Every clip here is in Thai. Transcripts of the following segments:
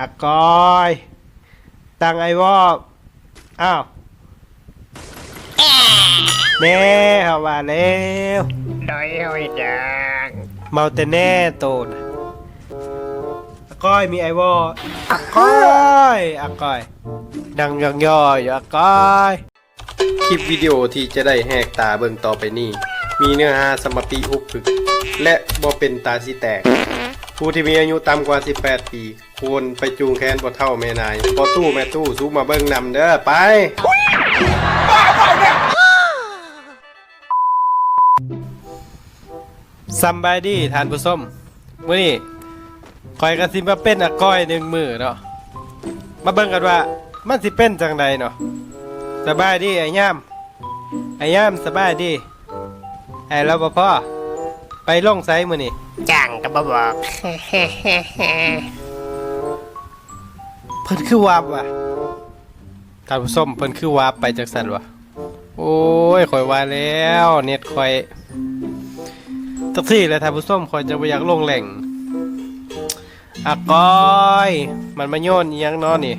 อากอยตั้งไอวอบอ้าวแน่เอาว่าแล้วโดยโอยจังเมาแต่แน่โตนอากอยมีไอวออากอยอากอย ดังย่องย่ออยู่อากอยคลิปวิดีโอที่จะได้แหกตาเบิ่งต่อไปนี้ มีเนื้อหาสมปีอุกถึก และบ่เป็นตาสิแตก ผู้ที่มีอายุต่ำกว่า 18 ปี ควรไปจูงแขนบ่เท่าแม่นายบ่ตู้แม่ตู้ซุกมาเบิ่งนำเด้อไปสำบายดีทานผู้ส้มมื้อนี้คอยกระสิบมาเป็นอะก้อยหนึ่งมือเนาะมาเบิ่งกันว่า มันสิเป็นจังใดเนาะสบายดีไอ้ย่ามไอ้ย่ามสบายดีไอ้เรปภ ไปลงไซมื้อนี้จังก็บบอกเพิ่นคือวาบว่ะท่านผู้ชมเพิ่นคือวาบไปจังซั่นวะโอ้ยข่อยว่าแล้ว เน็ตข่อยตักที่แล้วท่านผู้ชมข่อยจะบ่อยากลงแหล่งอะก้อย มันมาโยนอีหยังเนาะนี่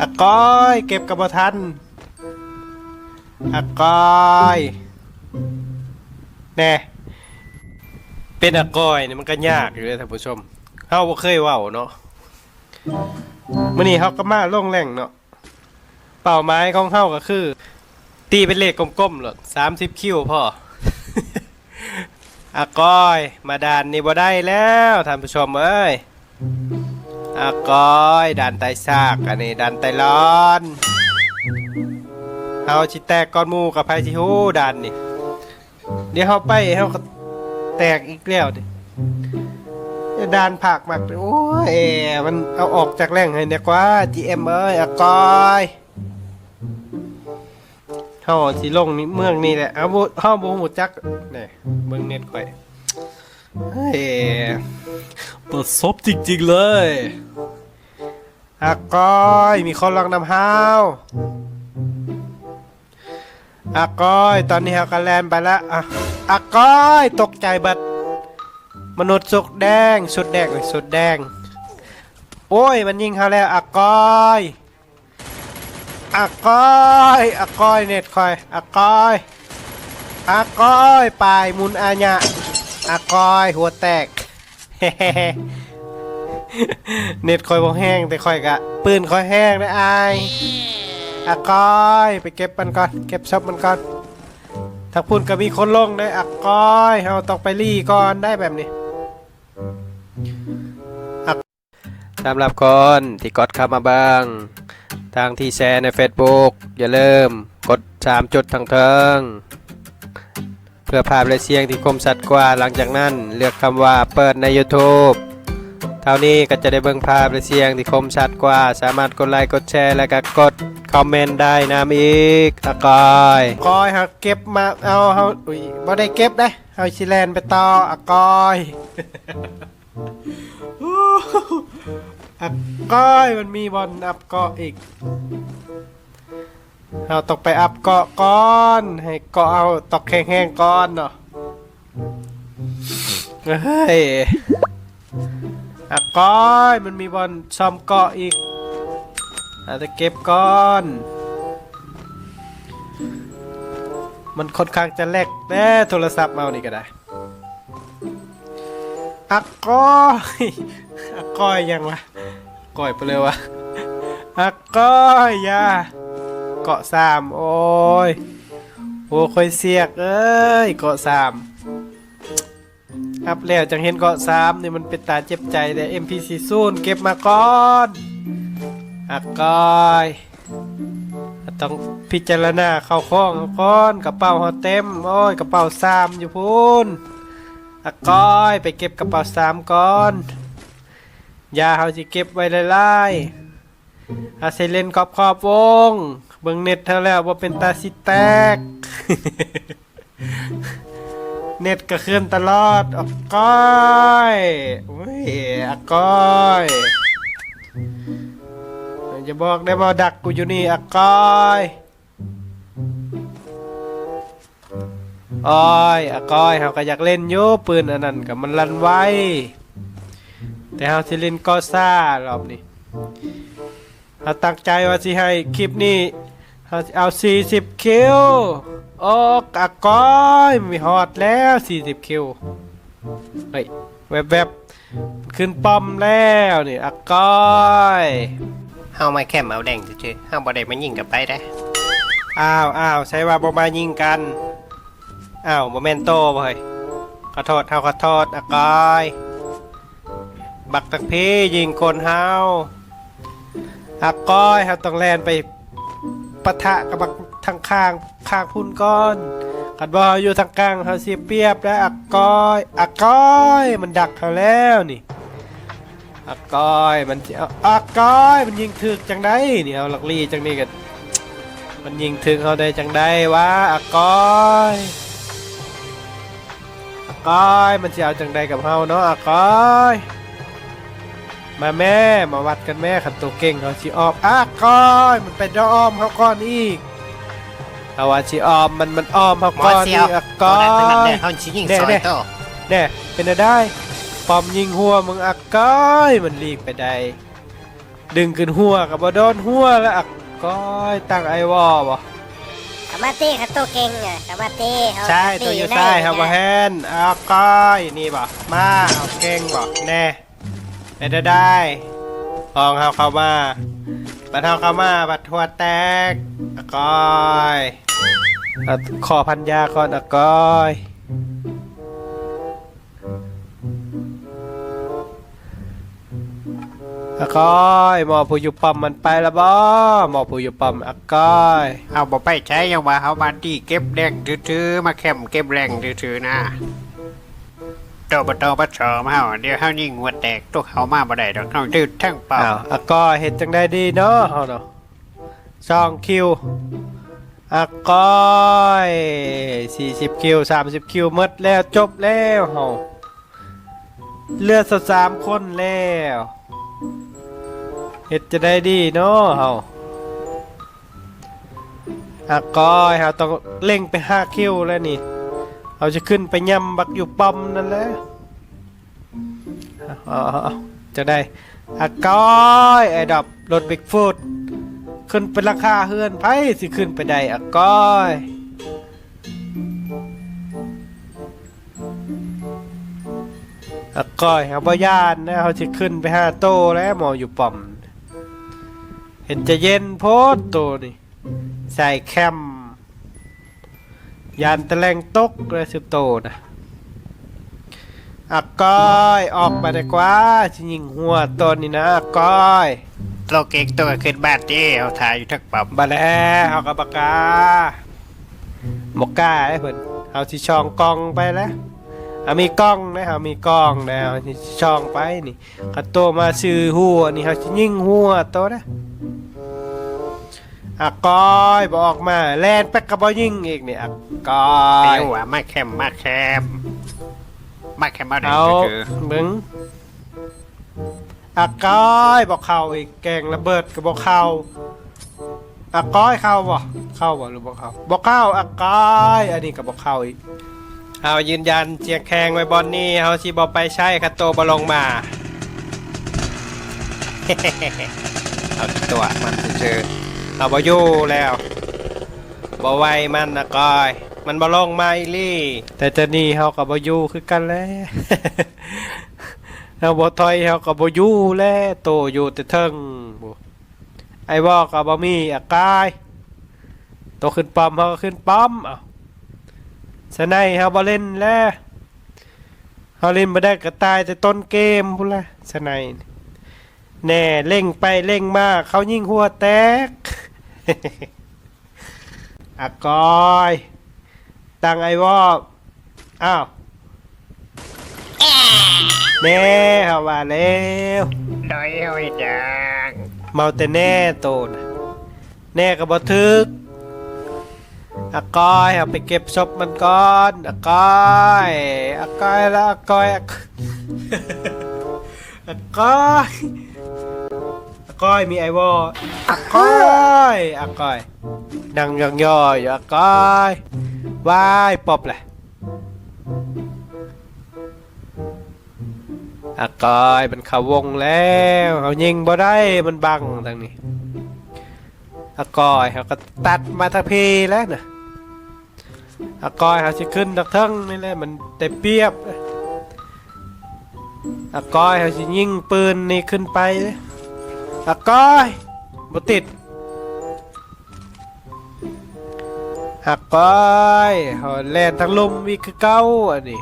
อะก้อย เก็บกับบ่ทันอะก้อย แน่เป็นอะก้อยนี่มันก็ยากอยู่เลยท่านผู้ชมเฮาบ่เคยเว้าเนาะมื้อนี้เฮาก็มาลงแหล่งเนาะเป้าหมายของเฮาก็คือ ตีเป็นเลขกลมๆหลด30 คิวพออะก้อย มาด่านนี่บ่ได้แล้วท่านผู้ชมเอ้ยอะก้อยด่านไตซากอันนี้ด่านไตร้อนเฮาสิแตกก้อนหมู่กับไผสิฮู้ด่านนี่ ดี๋ยวเฮาไปเฮาก็แตกอีกแล้วดิดานผักมากโอ้ยมันเอาออกจากแหล่งให้เนี่ยกว่า GM เอ้ยอากอยเฮาสิลงนี่เมืองนี่แหละเอาบ่เฮาบ่ฮู้จักนี่เบิ่งเน็ตข่อยเฮ้ยเปิดซบจริง ๆ เลยอากอย มีคนลักนำห้าว อากอย ตอนนี้เฮากแลนไปแล้วอะอาก้อย ตกใจบัด มนุษย์สุดแดง สุดแดงสุดแดง โอ้ย มันยิงเขาแล้วอาก้อยอาก้อยอาก้อยเน็ตคอยอาก้อยอาก้อยปลายมุนอาญะอาก้อยหัวแตกเน็ตคอยบ่แห้งแต่คอยกะปืนคอยแห้งได้อาย อาก้อยไปเก็บมันก่อน เก็บศพมันก่อนถ้าพูดก็มีคนลงได้อักก้อยเราต้องไปรีก่อนได้แบบนี้อักสำหรับคนที่กดเข้ามาบ้าง ทางที่แชร์ใน Facebook อย่าลืมกด 3 จุดทางเทิง เพื่อภาพและเสียงที่คมสัตว์กว่าหลังจากนั้น เลือกคำว่าเปิดใน YouTube เท่านี้ก็จะได้เบิ่งภาพและเสียงที่คมชัดกว่า สามารถกดไลค์กดแชร์ และก็กดคอมเมนต์ได้นำอีกอะกอยกอยเฮาเก็บมาเอาเฮาอุ้ยบ่ได้เก็บได้เฮาสิแลนไปต่ออะกอยอะกอยมันมีบอลอัพเกาะอีกเฮาต้องไปอัพเกาะก่อน ให้เกาะเอาตอกแห้งๆก่อนเนาะเฮ้ย อะก้อยมันมีบอลซ่อมเกาะอีกอาจจะเก็บก้อน มันค่อนข้างจะแลกแน่โทรศัพท์เมานี่ก็ได้อะก้อยอะก้อยยังวะก้อยไปเลยวะอะก้อยยาเกาะสามโอ้ยโอ้ค่อยเสียกเอ้ยเกาะสาม ครับแล้วจังเห็นเกาะสามนี่มันเป็นตาเจ็บใจแต่ MPC ซูนเก็บมาก่อนอักกอยต้องพิจารณาเข้าข้องก่อนกระเป๋าเขาเต็มโอ้ยกระเป๋าสามอยู่พูนอักกอยไปเก็บกระเป๋าสามก่อนยาเขาจะเก็บไว้ไล่ๆอาเซเลนขอบขอบวง เบิ่งเน็ตเท่าแล้วว่าเป็นตาสิแตก เน็ตก็เคลื่อนตลอดออก้อยโอ้ยอะก้อยจะบอกได้บ่ดักกูอยู่นี่อะก้อยอ้อยอะก้อยเขาก็อยากเล่นอยู่ปืนอันนั้นกับมันลันไว้ แต่เฮาสิเล่นก็ซ่ารอบนี้เฮาตั้งใจว่าสิให้คลิปนี้ เฮาสิเอา40คิวโอ้กะก้อยมีฮอดแล้ว40คิวเฮ้ยแวบๆขึ้นป้อมแล้วนี่อะก้อยเฮามาแค่เอาแดงซื่อๆเฮาบ่ได้มายิงกับไปได้อ้าวอ้าวใช้ว่าบ่มายิงกันอ้าวบ่แม่นโตบ่เฮ้ยขอโทษเฮาขอโทษอะก้อยบักตักพี่ยิงคนเฮาอะก้อยเฮาต้องแล่นไป ปะทะกับทางข้างข้างพุ่นก้อนกัดบ่เฮาอยู่ทางกลางเฮาเสียเปียบแล้วอะก้อยอะก้อยมันดักเขาแล้วนี่อะก้อยมันเอาอะก้อยมันยิงถึกจังไดนี่เอาลักลี่จังนี้กันมันยิงถึงเขาได้จังได้วะอากอยอากอยมันจะเอาจังได้กับเฮาเนาะอากอย มาแม่มาวัดกันแม่ขันตัวเก่งเขาชิออมอากอยมันเป็นเจ้าอ้อมเขาก่อนอีกเอาว่าชิออมมันมันอ้อมเขาหมอก่อนเสีอียวกอากตัอวนั้นมันยได้เฮาสิยิงแน่ซอยแน่โตแน่เป็นอะไรได้ปอมยิงหัวมึงอากอยมันลีกไปได้ดึงขึ้นหัวกับบ่โดนหัวแล้วอากอยตั้งไอวอบ่คามาตี้ครับตัวเก่งอะคามาตี้เขาใช่คาตัวตี้อยู่ในใต้ครับนะว่าแฮนเอาก้อยนี่บ่มาเอาเก่งบ่แน่ ไปได้ได้ลองเอาเข้ามาบัดเท้าเข้ามาบัดทัวแตกอากอยอาขอพันยาก่อนอากอยอากอยหมอผู้อยู่ปั๊มมันไปล้วบ่หมอผู้อยู่ปั๊มอากอยเฮาบ่ไปใช้ยังว่าเฮามาดีเก็บแดงซื่อๆมาแคมเก็บแรงซื่อๆนะ โตบ่โตบ่ชอมาเฮาเดี๋ยวเฮายิ่งหัวแตกตัวเขามาบ่ได้ดอกเฮาดื้อทั้งเป่าอ้าวอาก้อยเห็นจังได้ดีเนาะเฮาเนาะสองคิวอาก้อย40คิว30คิวหมดแล้วจบแล้วเฮาเลือสักสามคนแล้วเฮ็ดจะได้ดีเนาะเฮาอาก้อยเฮาต้องเล่งไป5คิวแล้วนี่ เราจะขึ้นไปย่ำบักอยู่ป้อมนั่นแหละอาเอจะได้อากอยไอ้ดับรถบิ๊กฟุตขึ้นเป็นราคาเฮือนไผสิขึ้นไปได้อากอยอากอยเอาบ่ย่านนะเขาสิขึ้นไปห้าโตแล้วหมออยู่ป่อม เห็นจะเย็นโพดโตนี่ใส่แคม ยานตะแลงตกเลยสิบโตนะอาก้อยออกมาดีกว่าจะยิงหัวต้นนี่นะอาก้อยโลเก่งตัวขึ้นบ้านเจ้เฮาถ่ายอยู่ทั้งปั๊มบาแล้วเอากับบากาบอกกล้าไอ้เพิ่นเอาสิช่องกล้องไปแล้วเอามีกล้องนะเอามีกล้องแล้วสิช่องไปนี่คันโตมาซื้อหัวนี่เฮาสิยิงหัวโตนะ อาก้อยบ่ออกมาแล่นไปกับบ่ยิงอีกนี่อาก้อเปยว่ามาแคมมาแคมมาแคมมาแดงเอาซื่อเบิ่งอาก้อยบอกเข้าอีกแกงระเบิดก็บอกเข้าอาก้อยเข้าบ่เข้าบ่หรือบ่เข้าบ่เข้าอาก้อยอันนี้ก็บ่เข้าอีกเอายืนยันเจียงแขงไว้บอลนี่เฮาสิบ่ไปใช้คัตโตบ่ลงมาเอาตัวมันซื่อๆ เอาบอยู่แล้วบ่ไวมันนะก้อย มันบ่ลงมาอีลี่ แต่ตอนนี้เฮาก็บ่อยู่คือกันแหล้วเฮาบ่ถอยเฮาก็บ่อยู่แล้วโตอยู่แต่เทิงบ่ไอ้บ่ก็บ่มีอากายโตขึ้นป้อมเฮาก็ขึ้นป้อมเอ้าสนัยเฮาบ่เล่นแล้วเฮาเล่นบ่ได้ก็ตายแต่ต้นเกมพุ่นละสนัยนี่แน่เร่งไปเร่งมาเขายิงหัวแตก อากอย ตังไอ้วอกอ้าวแน่เฮาว่าแล้วๆดอยเฮาเฮ็ดหยังเมาแต่แน่โตนะแน่ก็บ่ถึกอากอยเอาไปเก็บศพมันก่อนอากอยอากอยแล้วอากอยอากอากอยอา ก้อยมีไอวออากอยอากอยนังยองยออยู่อากอยวายปอบแหละอากอยมันเข้าวงแล้วเขายิงบ่ได้มันบังทางนี้อากอยเขาก็ตัดมาทางพีแล้วนะอากอยเขาจะขึ้นดักเทิงนี่แหละมันได้เปรียบอากอยเขาจะยิงปืนนี่ขึ้นไป อาก้อยบ่ติดอาก้อยเขาแลนทางลมอีกคือเก้าอันนี้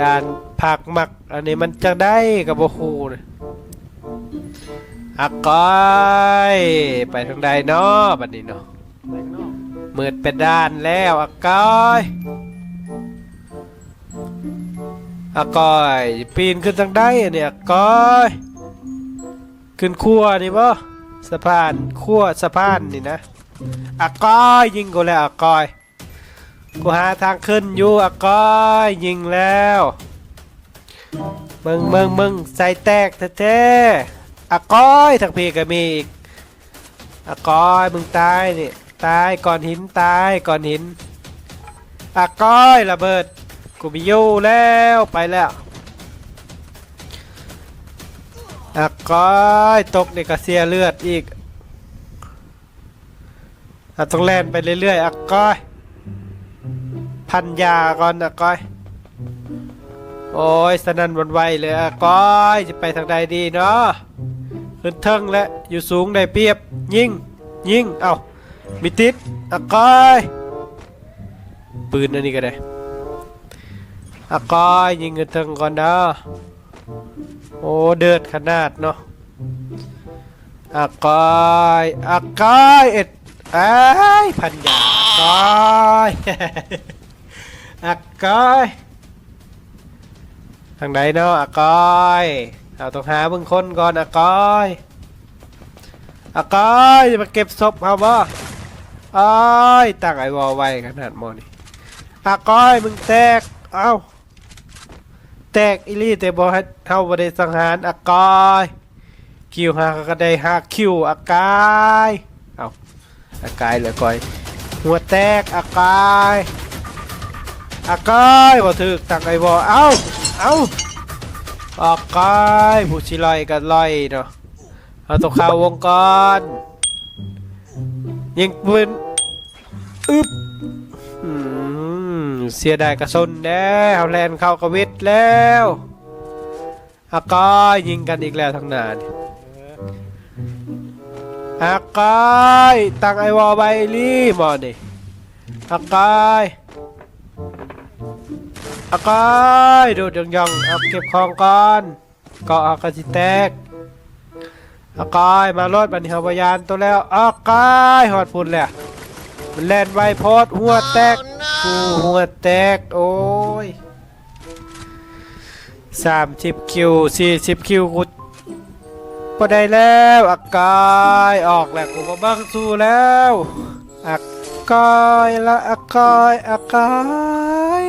ด่านผักหมัก อันนี้มันจะได้กับโบคูนะอักก้อยไปทางใดเนาะบัดนี้เนาะเมืดเป็นด้านแล้วอักก้อยอักก้อยปีนขึ้นทางใดอันนี้อักก้อย ขึ้นขั้วนี่บ่สะพานขั้วสะพานนี่นะอักกอยยิงกูแล้วอักกอยกูหาทางขึ้นอยู่อักกอยยิงแล้วมึงมึงมึงใส่แตกแท้ๆอะก้อยทางพีก็มีอีกอะก้อยมึงตายนี่ตายก่อนหินตายก่อนหินอะก้อยระเบิดกูมีอยู่แล้วไปแล้ว อะก้อยตกในกระเสียเลือดอีกอะต้องแล่นไปเรื่อยๆอะก้อย พันยาก่อนอะก้อย โอ้ยสนั่นวันไหวเลยอะก้อยจะไปทางใดดีเนาะขึ้นเทิงและอยู่สูงได้เปรียบ ยิงยิงเอ้ามีติดอะก้อยปืนอันนี้ก็ได้อะก้อยยิงขึ้นเทิงก่อนเนาะ โอ้เดือดขนาดเนาะอะก้อยอะก้อยเอ็ดไอ้พันยาก้อยอะก้อยทางใดเนาะอากอยเอาต้องหาเบิ่งคนก่อนอากอยอากอยจะมาเก็บศพเอาบ่อ้อยตั้งไอ้วอไว้ขนาดมอนี่อากอยมึงแตกเอ้า แตกอีลี่แต่บ่ให้เฮาบ่ได้สังหารอากอยคิวหาก็ได้หาคิวอากายเอาอากายเหลือก้อย หัวแตกอากายอากายบ่ถึกตั้งไอ้วอเอ้าเอ้าออกกายผู้ชิลอยกันลอยเนาะเอาตกข่าววงกรยิงปืนอึบ เสียดายกระสุนแน่เฮาแลนเข้ากระวิดแล้วอากายยิงกันอีกแล้วทั้งนานอากายตั้งไอวอลไบลี่มอนี่อากายอากายโดดยองยองๆเอาเก็บของก่อนกาะอากาสิแตกอากายมารถบันเทาพยานตัวแล้วอากายหอดพุ่นแหละ มันแล่นไวโพอดหัวแตกกูหัวแตก โอ้ยสามสิบคิวสี่สิบคิวกูก็ได้แล้วอากายออกแล้วกูมาบังสู้แล้วอากายละอากายอากาย